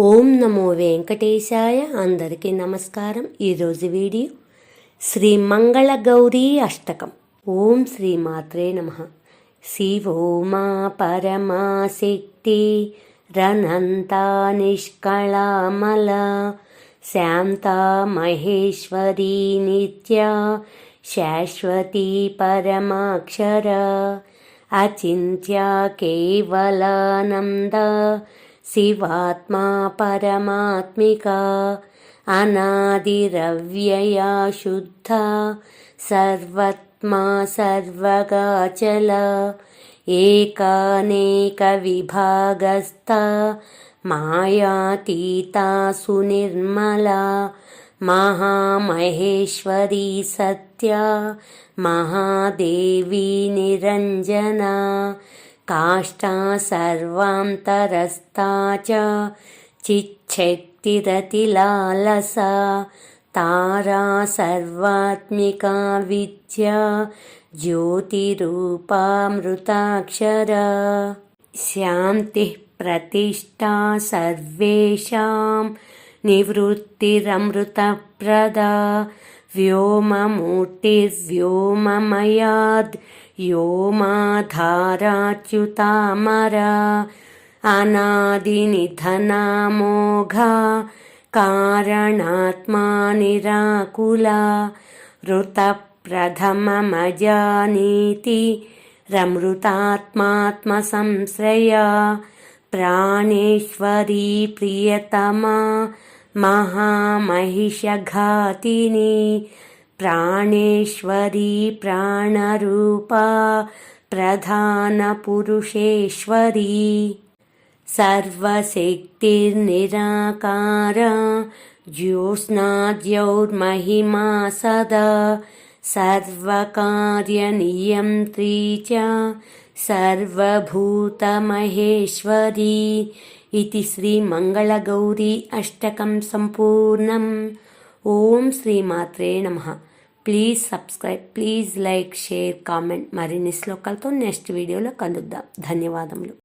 ఓం నమో వెంకటేశాయ అందరికీ నమస్కారం. ఈరోజు వీడియో శ్రీ మంగళ గౌరీ అష్టకం. ఓం శ్రీ మాత్రే నమ శివోమా పరమా శక్తి రనంతా నిష్కళామల శాంత మహేశ్వరీ నిత్య శాశ్వతి పరమాక్షర అచింత్య కేవలానంద शिवात्मा परमात्मिका अनादिरव्यया शुद्धा सर्वत्मा सर्वगाचला एकानेकविभागस्था मायातीता सुनिर्मला महामहेश्वरी सत्या महादेवी निरञ्जना काष्ठा सर्वान्तरस्ता च चिच्छक्तिरतिलालसा तारा सर्वात्मिका विद्या ज्योतिरूपामृताक्षरा शान्तिः प्रतिष्ठा सर्वेषां निवृत्तिरमृतप्रदा व्योममूर्तिर्व्योममयाद् व्योमाधाराच्युतामरा अनादिनिधनामोघा कारणात्मा निराकुला ऋतप्रथममजानीति रमृतात्मात्मसंश्रया प्राणेश्वरी प्रियतमा महामहिषघातिनी प्राणेश्वरी प्राणरूपा प्रधानपुरुषेश्वरी सर्वशक्तिर्निराकार ज्योत्स्नाद्यौर्महिमा सदा सर्वकार्यनियन्त्री च सर्वभूतमहेश्वरी इति श्रीमङ्गलगौरी अष्टकं सम्पूर्णम् ఓం శ్రీమాత్రే నమ please subscribe please like share comment మరిన్ని శ్లోకాలతో నెక్స్ట్ వీడియోలో కలుద్దాం ధన్యవాదములు